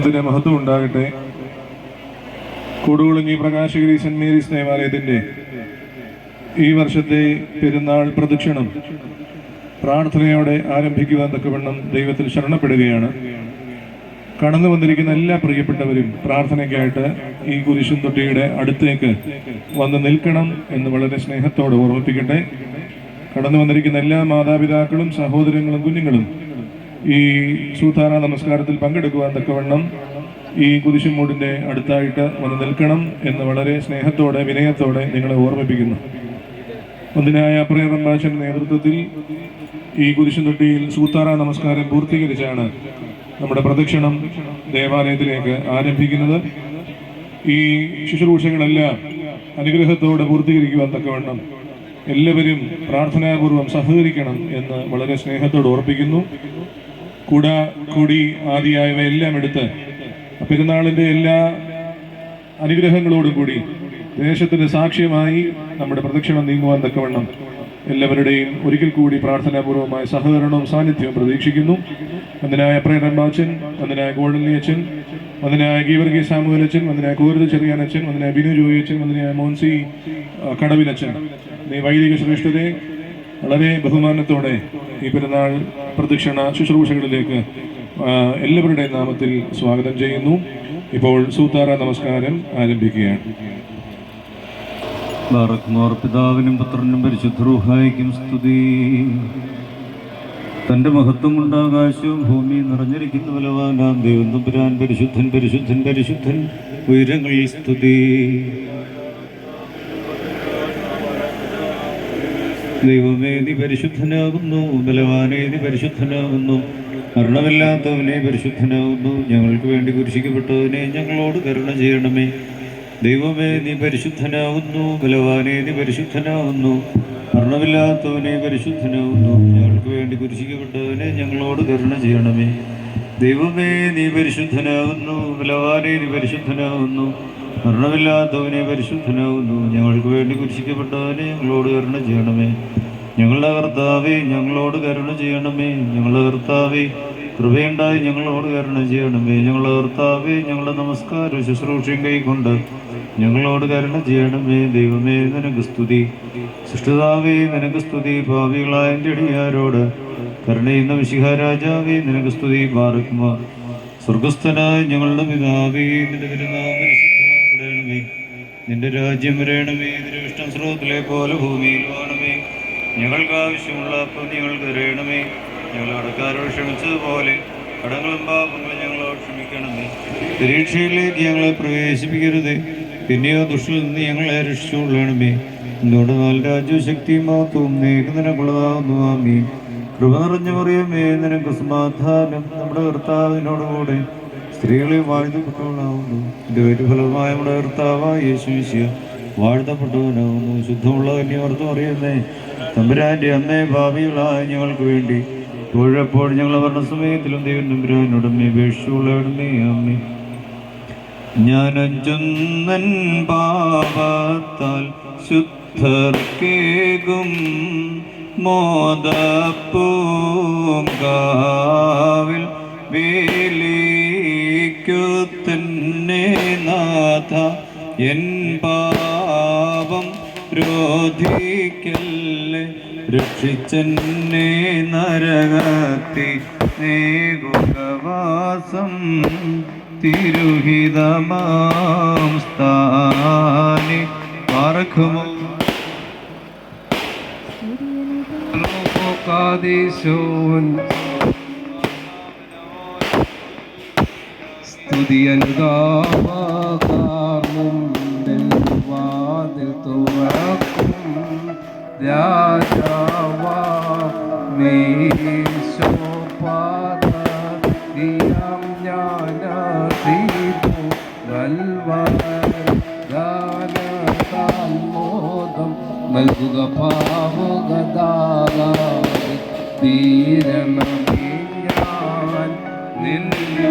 ഇതിന്റെ മഹത്വം ഉണ്ടാകട്ടെ. കൊടുകുളങ്ങി പ്രകാശഗിരി സെന്റ് മേരീസ് ദേവാലയത്തിന്റെ ഈ വർഷത്തെ പെരുന്നാൾ പ്രദക്ഷിണം പ്രാർത്ഥനയോടെ ആരംഭിക്കുവാൻ തക്കവണ്ണം ദൈവത്തിൽ ശരണപ്പെടുകയാണ്. കടന്നു വന്നിരിക്കുന്ന എല്ലാ പ്രിയപ്പെട്ടവരും പ്രാർത്ഥനയ്ക്കായിട്ട് ഈ കുരിശും തൊട്ടിയുടെ അടുത്തേക്ക് വന്ന് നിൽക്കണം എന്ന് വളരെ സ്നേഹത്തോടെ ഓർമ്മിപ്പിക്കട്ടെ. കടന്നു വന്നിരിക്കുന്ന എല്ലാ മാതാപിതാക്കളും സഹോദരങ്ങളും കുഞ്ഞുങ്ങളും ഈ സൂതാര നമസ്കാരത്തിൽ പങ്കെടുക്കുവാൻ തക്കവണ്ണം ഈ കുരിശുമൂടിന്റെ അടുത്തായിട്ട് വന്ന് നിൽക്കണം എന്ന് വളരെ സ്നേഹത്തോടെ വിനയത്തോടെ നിങ്ങളെ ഓർമ്മിപ്പിക്കുന്നു. ഒന്നിനായ അപ്രേറമ്പാശന്റെ നേതൃത്വത്തിൽ ഈ കുരിശും തൊട്ടിയിൽ സൂത്താറ നമസ്കാരം പൂർത്തീകരിച്ചാണ് നമ്മുടെ പ്രദക്ഷിണം ദേവാലയത്തിലേക്ക് ആരംഭിക്കുന്നത്. ഈ ശുശ്രൂഷകളെല്ലാം അനുഗ്രഹത്തോടെ പൂർത്തീകരിക്കുവാൻ തക്കവണ്ണം എല്ലാവരും പ്രാർത്ഥനാപൂർവം സഹകരിക്കണം എന്ന് വളരെ സ്നേഹത്തോട് ഓർപ്പിക്കുന്നു. കുട കൊടി ആദിയായവ എല്ലാം എടുത്ത് പെരുന്നാളിന്റെ എല്ലാ അനുഗ്രഹങ്ങളോടും കൂടി ദേശത്തിന് സാക്ഷ്യമായി നമ്മുടെ പ്രദക്ഷിണം നീങ്ങുവാൻ തക്കവണ്ണം എല്ലാവരുടെയും ഒരിക്കൽ കൂടി പ്രാർത്ഥനാപൂർവമായ സഹകരണവും സാന്നിധ്യവും പ്രതീക്ഷിക്കുന്നു. അതിനായ പ്രേരമ്പാച്ചൻ അതിനായ ഗോൾഡൻലി അച്ഛൻ അതിനായ ഗീവർഗി സാമുവലച്ചൻ അതിനായ കോരുത് ചെറിയാനച്ഛൻ അതിനായ ബിനു ജോയി അച്ഛൻ അതിനായ മോൻസി കടവിലച്ചൻ വൈദിക ശ്രേഷ്ഠതയെ വളരെ ബഹുമാനത്തോടെ ഈ പെരുന്നാൾ പ്രദക്ഷിണ ശുശ്രൂഷകളിലേക്ക് എല്ലാവരുടെയും നാമത്തിൽ സ്വാഗതം ചെയ്യുന്നു. ഇപ്പോൾ സൂത്താറ നമസ്കാരം ആരംഭിക്കുകയാണ്. പിതാവിനും പുത്രനും പരിശുദ്ധരൂഹായിക്കും സ്തുതി. തന്റെ മഹത്വം കൊണ്ട് ആകാശവും ഭൂമിയും നിറഞ്ഞിരിക്കുന്ന ബലവാനാം ദൈവം തുമ്പുരാൻ പരിശുദ്ധൻ പരിശുദ്ധൻ പരിശുദ്ധൻ ഉയരങ്ങളിൽ സ്തുതി. ദൈവമേ നീ പരിശുദ്ധനാകുന്നു ബലവാനേ നീ പരിശുദ്ധനാകുന്നു മരണമില്ലാത്തവനെ പരിശുദ്ധനാകുന്നു ഞങ്ങൾക്ക് വേണ്ടി കുരിശിക്കപ്പെട്ടവനെ ഞങ്ങളോട് കരുണ ചെയ്യണമേ. ദൈവമേ നീ പരിശുദ്ധനാകുന്നു ബലവാനെ നീ പരിശുദ്ധനാകുന്നു മരണമില്ലാത്തവനെ പരിശുദ്ധനാകുന്നു ഞങ്ങൾക്ക് വേണ്ടി കുരിശിക്കപ്പെട്ടവനെ ഞങ്ങളോട് കരുണ ചെയ്യണമേ. ദൈവമേ നീ പരിശുദ്ധനാകുന്നു ബലവാനെ നീ പരിശുദ്ധനാകുന്നു മരണമില്ലാത്തവനെ പരിശുദ്ധനാകുന്നു. ഞങ്ങൾക്ക് വേണ്ടി കുരിശിക്കപ്പെട്ടവനെ ഞങ്ങളോട് കരുണ ചെയ്യണമേ. ഞങ്ങളുടെ കർത്താവെ ഞങ്ങളോട് കരുണ ചെയ്യണമേ. ഞങ്ങളുടെ കർത്താവെ കൃപയുണ്ടായി ഞങ്ങളോട് കരുണ ചെയ്യണമേ. ഞങ്ങളുടെ കർത്താവെ ഞങ്ങളുടെ നമസ്കാരം ശുശ്രൂഷയും കൈക്കൊണ്ട് ഞങ്ങളോട് കരുണ ചെയ്യണമേ. ദൈവമേ നിനക്ക് സ്തുതി. സൃഷ്ടിതാവേ നിനക്ക് സ്തുതി. ഭാവികളായ എന്റെ അടിയാരോട് കരുണയുന്ന വിശിഹാരാജാവേ നിനക്ക് സ്തുതി. പാർക്കുമാർ സ്വർഗസ്ഥനായ ഞങ്ങളുടെ പിതാവേ നിന്റെ നിന്റെ രാജ്യം വരണമേ ഇഷ്ടം സ്രോതത്തിലെ പോലെ ഭൂമിയിൽ വേണമേ. ഞങ്ങൾക്ക് ആവശ്യമുള്ള അപ്പം ഞങ്ങൾക്ക് തരണമേ. ഞങ്ങൾ അടക്കാരോട് ക്ഷമിച്ചതുപോലെ കടങ്ങളും പാപങ്ങളും ഞങ്ങളോട് ക്ഷമിക്കണമേ. പരീക്ഷയിലേക്ക് ഞങ്ങളെ പ്രവേശിപ്പിക്കരുത്. പിന്നെയോ ദുഷ്ടിൽ നിന്ന് ഞങ്ങളെ രക്ഷിച്ചുകൊള്ളണമേ. എന്തുകൊണ്ട് നാല് രാജ്യവും ശക്തിയും മഹത്വവും നീക്ക് നിനക്കുള്ളതാകുന്നു ആമീ കൃപ നിറഞ്ഞു പറയുമേ നിനക്ക് സമാധാനം നമ്മുടെ കർത്താവിനോടുകൂടെ. സ്ത്രീകളെ വാഴ്ത്തപ്പെട്ടവനാവുന്നു എന്റെ ഒരു ഫലമായ നമ്മുടെ കർത്താവായ യേശു മിശിഹ വാഴ്ത്തപ്പെട്ടവനാവുന്നു ശുദ്ധമുള്ള കന്യമർത്തം അറിയുന്നേ. തമ്പുരാന്റെ അന്നേ ഭാവികളായ ഞങ്ങൾക്ക് വേണ്ടി. ഇപ്പോഴെപ്പോഴും ഞങ്ങൾ പറഞ്ഞ സമയത്തിലും ദൈവം തമ്പുരാനോടമ്മേ അപേക്ഷിച്ചുള്ളവരുന്നേ അമ്മേ. ഞാൻ അഞ്ചുന്നൻ പാപത്താൽ ശുദ്ധർക്കേകും. മോദപ്പൂങ്കാവിൽ വേലിക്കു തന്നെ നാഥ എൻ പാപം രോധിക്കല്ലേ? രക്ഷിച്ചെന്നെ നരകത്തി നേകുകവാസം തിരുഹിതമാം സ്ഥാനി പാർക്കുമോ? കാദേശോൻ സ്തുതിയനുകാമുമ്പിൽ വാതിൽ തുറക്കും രാജാവാ മേശോപാദിയാം ജ്ഞാനീതു ഗൽവദാനോദം നൽകുക പാവുകദാന തീരണമേ ഞാൻ നിന്നു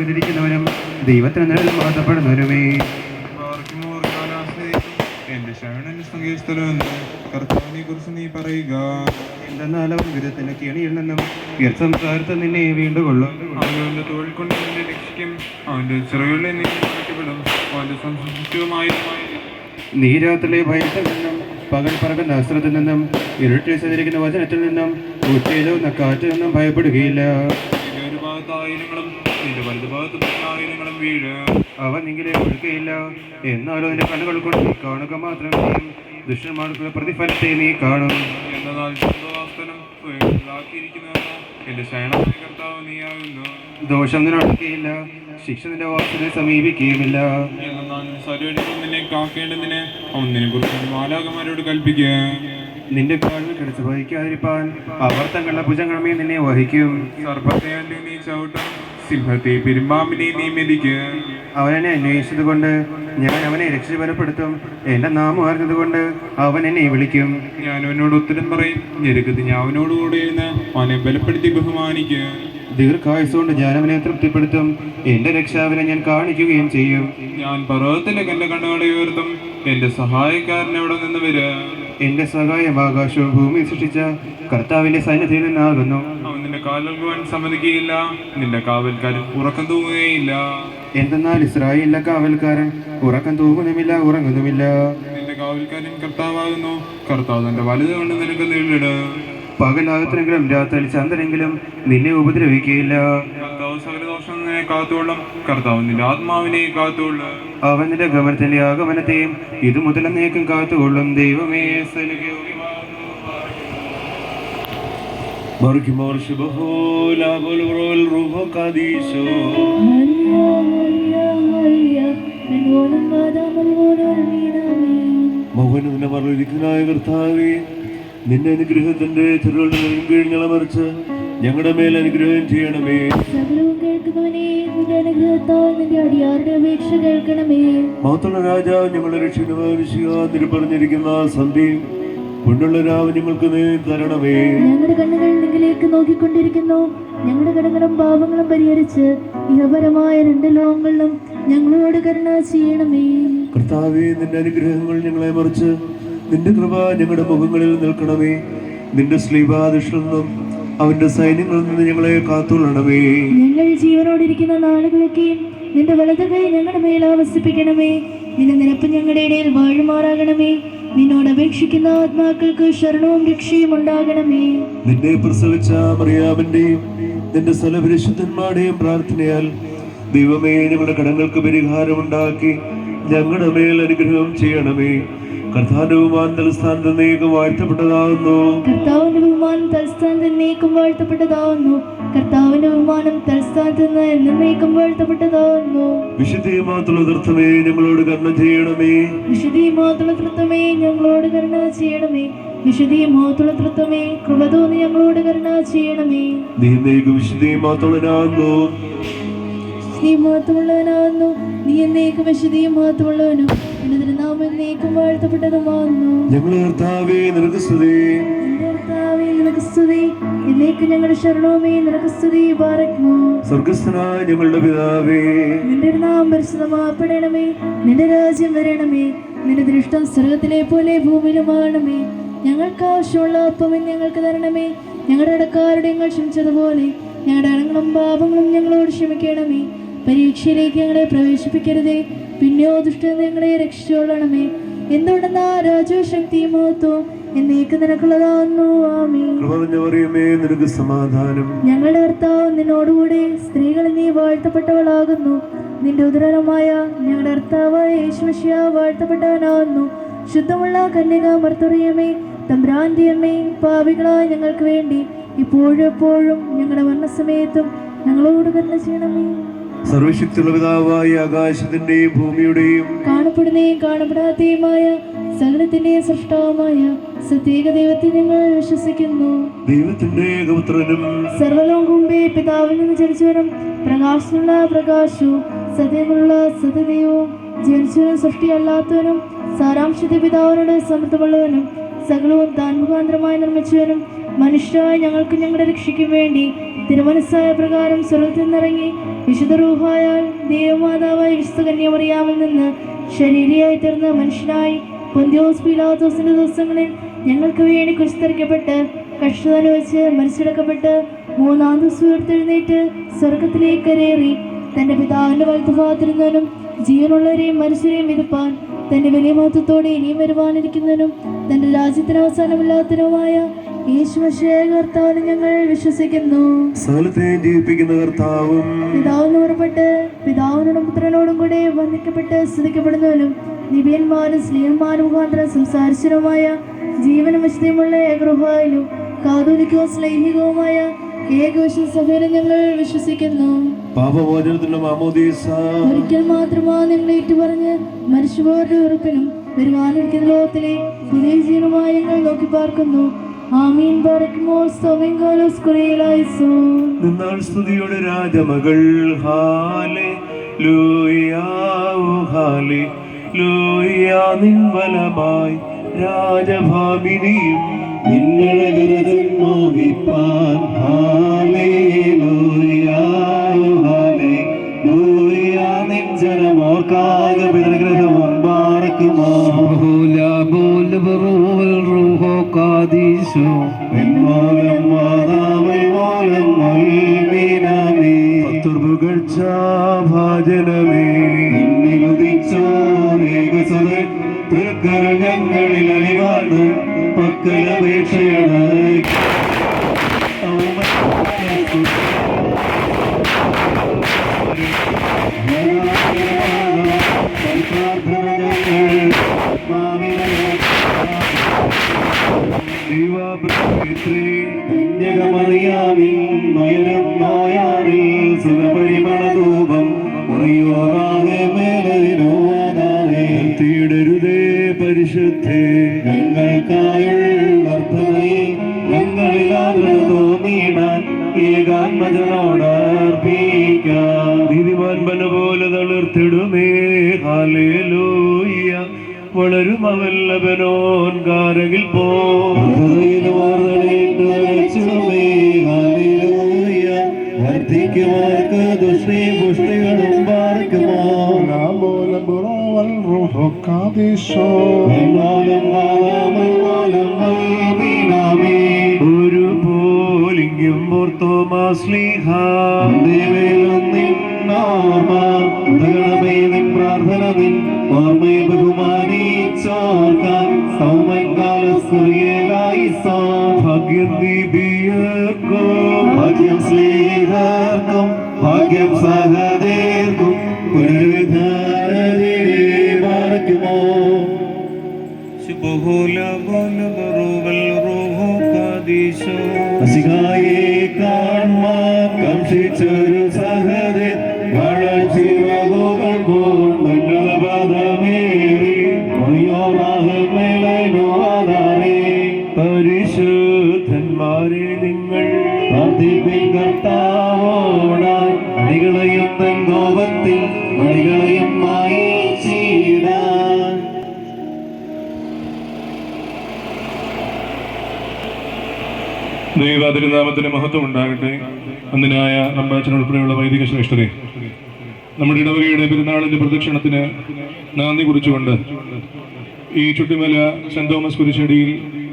ബാക്കിമോരത്തിനൊരു മറവിലിരിക്കുന്നവനും ദൈവത്തിന് നിഴൽ മാറ്റപ്പെടുന്നവരുമേ എന്റെ ശരണൻ സംഗീതസ്ഥലമെന്ന് കർത്താവിനെ കുറിച്ച് നീ പറയുക. എന്തെന്നാലും വിധത്തിന്റെ കെണിയിൽ നിന്നും നിന്നെ വീണ്ടുകൊള്ളും. അവന്റെ തൊഴിൽ കൊണ്ട് നിന്നെ രക്ഷിക്കും. അവന്റെ ചെറുകളിൽ നീ രക്ഷിക്കപ്പെടും അവന്റെ നീ നീരാത്തിലെ ഭയത്തിൽ നിന്നും പകൽ പറക്കുന്ന അസ്ത്രത്തിൽ നിന്നും ഇരുട്ടിൽ സഞ്ചരിക്കുന്ന വചനത്തിൽ നിന്നും ഉച്ചയിലോ കാറ്റിൽ നിന്നും ഭയപ്പെടുകയില്ല. ഒരു ഭാഗത്ത് ആയിരങ്ങളും നിന്റെ വലതു ഭാഗത്ത് ആയിരങ്ങളും വീഴ്. ഒഴുകയില്ല. എന്നാലും നിന്റെ കണ്ണുകൾ കൊണ്ട് നീ കാണുക മാത്രം ചെയ്യും ദുഷ്ടന്മാർക്കുള്ള പ്രതിഫലത്തെ നീ കാണും. എന്നാൽ സ്വന്തവാസനം സ്വയമാക്കിയിരിക്കുന്നതെന്ന് എന്റെ ശരണമായ കർത്താവ് നീയാകുന്നു. ദോഷം നിനടുക്കുകയില്ല ശിക്ഷ നിന്റെ വാസനെ സമീപിക്കുകയുമില്ല. എന്നാൽ സർവനും നിന്നെ കാക്കേണ്ടതിന് അവൻ നിന്നെ കുറിച്ച് മാലാകന്മാരോട് കൽപ്പിക്കുക നിന്റെ കാലിൽ കിടച്ച് വഹിക്കാതിരിപ്പാൻ അവർ തങ്ങളുടെ ഭുജങ്ങളമേ നിന്നെ വഹിക്കും. സർപ്പത്തെ നീ ചവിട്ടും. സിംഹത്തെ പെരുമ്പാമ്പിനെ നീ അവനെന്നെ അന്വേഷിച്ചത് കൊണ്ട് ഞാൻ അവനെ രക്ഷപരപ്പെടുത്തും എന്റെ നാമം അറിഞ്ഞതുകൊണ്ട് അവൻ എന്നെ വിളിക്കും. ഞാൻ അവനോട് ഉത്തരം പറയും. ഞെരുക്കത്തിൽ ഞാൻ അവനോടുകൂടെ ഇരുന്ന് അവനെ ബലപ്പെടുത്തി ബഹുമാനിക്കുക ദീർഘായുസുകൊണ്ട് ഞാൻ അവനെ തൃപ്തിപ്പെടുത്തും. എന്റെ രക്ഷാവിനെ ഞാൻ കാണിക്കുകയും ചെയ്യും. ഞാൻ പർവതത്തിലേക്ക് എന്റെ കണ്ണുകളെ ഉയർത്തും. എന്റെ സഹായക്കാരൻ എവിടെ നിന്ന് വരിക എന്റെ സഹായം ആകാശവും ഭൂമി സൃഷ്ടിച്ച കർത്താവിന്റെ സൈന്യത്തിൽ നിന്നാകുന്നു. അവൻ നിന്റെ കാലുകൾ സമ്മതിക്കുകയില്ല. നിന്റെ കാവൽക്കാരൻ ഉറക്കം തൂങ്ങുകയില്ല. എന്തെന്നാൽ ഇസ്രായേലിലെ കാവൽക്കാരൻ ഉറക്കം തൂങ്ങുന്നുമില്ല ഉറങ്ങുന്നുമില്ല. നിന്റെ കാവൽക്കാരൻ കർത്താവാകുന്നു. കർത്താവ് തന്റെ വലുത് കൊണ്ട് നിനക്ക് നേരിടും. പകലാകത്തിനെങ്കിലും രാത്രി ചന്ദ്രനെങ്കിലും നിന്നെ ഉപദ്രവിക്കുകയില്ല. കാത്തുകൊള്ളും കർത്താവ് നിന്റെ ആത്മാവിനെ കാത്തോളം അവൻ നിന്റെ ഗമനത്തിന്റെ ആഗമനത്തെയും ഇത് മുതലെന്നേക്കും കാത്തുകൊള്ളും. ദൈവമേ Kadisho. മൗനത്തിന്റെ മറയിരിക്കുന്നതായ കർത്താവേ നിന്റെ അനുഗ്രഹത്തിന്റെ ചെറുകളുടെ കീഴ്ഞ്ഞളമറിച്ച് ഞങ്ങളുടെ മേൽ അനുഗ്രഹം ചെയ്യണമേ. കേൾക്കുന്നവനെ നിന്റെ അനുഗ്രഹത്താൽ നിന്റെ അടിയാരുടെ അപേക്ഷ കേൾക്കണമേ. മഹത്തുള്ള രാജാവ് ഞങ്ങളെ രക്ഷിക്കുന്നതിൽ പറഞ്ഞിരിക്കുന്ന സന്ധി കൊണ്ടുള്ള രാവ് ഞങ്ങൾക്ക് നീ തരണമേ. ഞങ്ങളുടെ കണ്ണുകൾ നിങ്ങളിലേക്ക് നോക്കിക്കൊണ്ടിരിക്കുന്നു. ഞങ്ങളുടെ കടങ്ങളും പാപങ്ങളും പരിഹരിച്ച് ഇഹപരമായ രണ്ട് ലോകങ്ങളിലും ഞങ്ങളോട് കരുണ ചെയ്യണമേ. കർത്താവേ നിന്റെ അനുഗ്രഹങ്ങൾ ഞങ്ങളെ മറിച്ച് നിന്റെ കൃപ ഞങ്ങളുടെ മുഖങ്ങളിൽ നിൽക്കണമേ. നിന്റെ നിന്നും അവന്റെ സൈന്യങ്ങളിൽ നിന്ന് ഞങ്ങളെ കാത്തുകൊള്ളണമേ. ഞങ്ങൾ ജീവനോടിരിക്കുന്ന നാളുകളൊക്കെയും നിന്റെ വലതു കൈ ഞങ്ങളുടെ മേൽ ആവസിപ്പിക്കണമേ. നിന്റെ നിരപ്പ് ഞങ്ങളുടെ ഇടയിൽ വാഴുമാറാകണമേ. നിന്നോട് അപേക്ഷിക്കുന്ന ആത്മാക്കൾക്ക് ശരണവും രക്ഷയും ഉണ്ടാകണമേ. നിന്നെ പ്രസവിച്ച മറിയാമന്റെയും നിന്റെ സ്ഥലപരിശുദ്ധന്മാരുടെയും പ്രാർത്ഥനയാൽ ദൈവമേ ഞങ്ങളുടെ കടങ്ങൾക്ക് പരിഹാരമുണ്ടാക്കി ഞങ്ങളുടെ മേൽ അനുഗ്രഹം ചെയ്യണമേ. കർത്താവിന്റെ ബഹുമാനം വാഴ്ത്തപ്പെട്ടതാവുന്നു കർത്താവിന്റെ ബഹുമാനം എന്നേക്കും വാഴ്ത്തപ്പെട്ടതാവുന്നു ഞങ്ങളോട് കരുണ ചെയ്യണമേ. വിശുദ്ധി മാത്രമുള്ള തൃത്വമേ ഞങ്ങളോട് കരുണ ചെയ്യണമേ. വിശുദ്ധി മാത്രമുള്ള തൃത്വമേ കൃപ തോന്നി ഞങ്ങളോട് കരുണ ചെയ്യണമേ. നീ മാത്രമുള്ളവനാകുന്നു. നീ എന്നേക്കും വിശുദ്ധിയും മഹത്വമുള്ളവനും എന്റെ തിരുനാമം എന്നേക്കും വാഴ്ത്തപ്പെട്ടതുമാകുന്നു ഞങ്ങൾ കർത്താവേ നിനക്ക് സ്തുതി. കർത്താവേ നിനക്ക് സ്തുതി. എന്നേക്കും ഞങ്ങളുടെ ശരണവുമേ നിനക്ക് സ്തുതി പാറയ്ക്കുമോ സ്വർഗസ്ഥനായ ഞങ്ങളുടെ പിതാവേ. നിന്റെ നാം പരിശുദ്ധമാപ്പെടണമേ നിന്റെ രാജ്യം വരണമേ. നിന്റെ ദൃഷ്ടം സ്വർഗത്തിലെ പോലെ ഭൂമിയിലുമാകണമേ ഞങ്ങൾക്ക് ആവശ്യമുള്ള അപ്പമേ ഞങ്ങൾക്ക് തരണമേ. ഞങ്ങളുടെ ഇടക്കാരുടെ ഞങ്ങൾ ക്ഷമിച്ചതുപോലെ ഞങ്ങളുടെ അടങ്ങളും പാപങ്ങളും ഞങ്ങളോട് ക്ഷമിക്കണമേ. പരീക്ഷയിലേക്ക് ഞങ്ങളെ പ്രവേശിപ്പിക്കരുതേ. പിന്നെയോ ദുഷ്ടൻ ഞങ്ങളെ രക്ഷിച്ചോളണമേ എന്തുകൊണ്ടെന്ന രാജശക്തിയും മഹത്വം എന്നേക്ക് നിനക്കുള്ളതാകുന്നു. ആമേ നിനക്ക് സമാധാനം. ഞങ്ങളുടെ കർത്താവ് നിന്നോടുകൂടെ സ്ത്രീകൾ നീ വാഴ്ത്തപ്പെട്ടവളാകുന്നു. നിന്റെ ഉദരമായ ഞങ്ങളുടെ കർത്താവായ യേശുമശിയ വാഴ്ത്തപ്പെട്ടവനാകുന്നു. ശുദ്ധമുള്ള കന്യക മർത്തറിയമേ തമ്പ്രാന്തിയമ്മേ പാവികളായ ഞങ്ങൾക്ക് വേണ്ടി ഇപ്പോഴും എപ്പോഴും ഞങ്ങളുടെ മരണസമയത്തും ഞങ്ങളോട് കരുണ ചെയ്യണമേ. സർവശക്തിയുള്ള പിതാവായ ആകാശത്തിന്റെയും ഭൂമിയുടെയും കാണപ്പെടുന്നതും കാണപ്പെടാത്തതുമായ സകലത്തിന്റെയും സൃഷ്ടാവുമായ സത്യേക ദൈവത്തെ ഞങ്ങൾ വിശ്വസിക്കുന്നു. ദൈവത്തിന്റെ ഏകപുത്രനും സർവലോകം മുമ്പേ പിതാവിൽ നിന്ന് ജനിച്ചവനും പ്രകാശമുള്ള പ്രകാശവും സത്യമുള്ള സത്യദൈവവും ജനിച്ചവനും സൃഷ്ടിയല്ലാത്തവനും സാരാംശത്തെ പിതാവിനോട് സമൃദ്ധമുള്ളവനും സകലവും താൻ മുഖാന്തരമായി നിർമ്മിച്ചവനും മനുഷ്യരായ ഞങ്ങൾക്ക് ഞങ്ങളുടെ രക്ഷയ്ക്കും വേണ്ടി തിരുമനസ്സായ പ്രകാരം സ്വർഗത്തിൽ നിന്നിറങ്ങി വിശുദ്ധ റൂഹായാൽ ദൈവമാതാവായ വിശുദ്ധ കന്യാമറിയാമിൽ നിന്ന് ശരീരയായി തീർന്ന മനുഷ്യനായി പൊന്തിയോസ് പീലാത്തോസിന്റെ ദിവസങ്ങളിൽ ഞങ്ങൾക്ക് വേണ്ടി കുരിശിത്തറിക്കപ്പെട്ട് കഷ്ടത വെച്ച് മരിച്ചടക്കപ്പെട്ട് മൂന്നാം ദിവസം ഉയർത്തെഴുന്നേറ്റ് സ്വർഗത്തിലേക്ക് കരേറി തന്റെ പിതാവിന്റെ വലത്തുഭാഗത്തിരുന്നവനും ജീവനുള്ളവരെയും മനുഷ്യരെയും വിധിപ്പാൻ തന്റെ വലിയ മഹത്വത്തോടെ ഇനിയും വരുവാനിരിക്കുന്നതിനും തന്റെ രാജ്യത്തിന് അവസാനമില്ലാത്തതിനുമായ കർത്താവിനെ ഞങ്ങൾ വിശ്വസിക്കുന്നു. സകലത്തെ ജീവിപ്പിക്കുന്ന കർത്താവും പിതാവിന് പുറപ്പെട്ട് പിതാവിനോടും പുത്രനോടും കൂടെ വന്ദിക്കപ്പെട്ട് നിബിയന്മാരും സ്ലീഹന്മാരും മുഖാന്തരം സംസാരിച്ചതുമായ ജീവനും വിശുദ്ധിയുമുള്ള ഏകൃഹായാലും കാതോലിക്കവും സ്ലൈഹികവുമായ ഞങ്ങൾ വിശ്വസിക്കുന്നു. പാപമോചനത്തിന്റെ മാമോദീസ ഒരിക്കൽ മാത്രമാ നിങ്ങൾ ഏറ്റുപറഞ്ഞ് മനുഷ്യപോരുടെ ഉറപ്പിനും വരുവാനിരിക്കുന്ന ലോകത്തിലെ പുതിയ ജീവനുമായി ഞങ്ങൾ നോക്കി പാർക്കുന്നു ആമീൻ. നിന്നാൾ സ്തുതിയുടെ രാജമകൾ. ഹാലേ ലൂയാവു ഹാലേ ലൂയാ നിൻവലമായി രാജഭാമിനിയും നിങ്ങളെ ദുരിതം മോഹിപ്പാൻ ഹാലേലൂയ, പുകഴ്ച ഭാജനമേ നിന്നുദിച്ചോരേകസുതൻ തൃക്കര ഞങ്ങളിൽ അലിവാണ് പക്കലപേക്ഷയാണ്. കന്യകമറിയാമിൻ നയനം നോയാറിൽ സുഖപരിമളധൂപം ഉറിയോറാകെ മേലതിനോവാനാറേ തീടരുതേ പരിശുദ്ധേ. ഞങ്ങൾക്കായുള്ള അർത്ഥനയെ ഞങ്ങളിൽ ആഗ്രഹ തോന്നിയിടാൻ ഏകാത്മജനോട് അർപ്പിക്കാം. നീതിമാൻ മന പോലെ തളിർത്തിടുമേ. ഹാലേലൂയ വളരും അവല്ലവനോൻ കാരകിൽ പോ പുഷ്ടികളും പാർക്കുമോ ഒരു പോലിംഗും പുറത്തോ മാസ്ലിഹ ദേവേലും നിന്നോർമ്മ ഗണമേ നിൻ പ്രാർത്ഥന നിൻ ഓർമ്മയെ ബഹുമാനിച്ചോർക്കാൻ സൗമങ്കാല സൂര്യനായി സാ. ഭാഗ്യം നിബിയർക്കോ ഭാഗ്യം സ്നേഹ ഭാഗ്യം സഹദേർക്കും പുനരുദ്ധാരതയെ പാർക്കുമോ അസികായെ കാണുവാൻ കംഷിച്ചൊരു സഹദേ ദൈവാതിരുനാമത്തിന് മഹത്വം ഉണ്ടാകട്ടെ അന്നിനായ അമ്പാച്ചൻ ഉൾപ്പെടെയുള്ള വൈദിക ശ്രേഷ്ഠരെ നമ്മുടെ ഇടവകയുടെ പെരുന്നാളിന്റെ പ്രദക്ഷിണത്തിന് നന്ദി കുറിച്ചുകൊണ്ട് ഈ ചുട്ടിമല സെന്റ് തോമസ് കുരിശടിയിൽ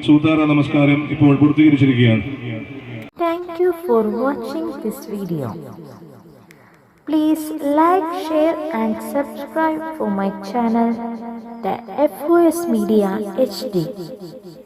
സൂതാറ നമസ്കാരം ഇപ്പോൾ പൂർത്തീകരിച്ചിരിക്കുകയാണ്. Thank you for watching this video. Please like, share and subscribe for my channel, the FOS Media HD.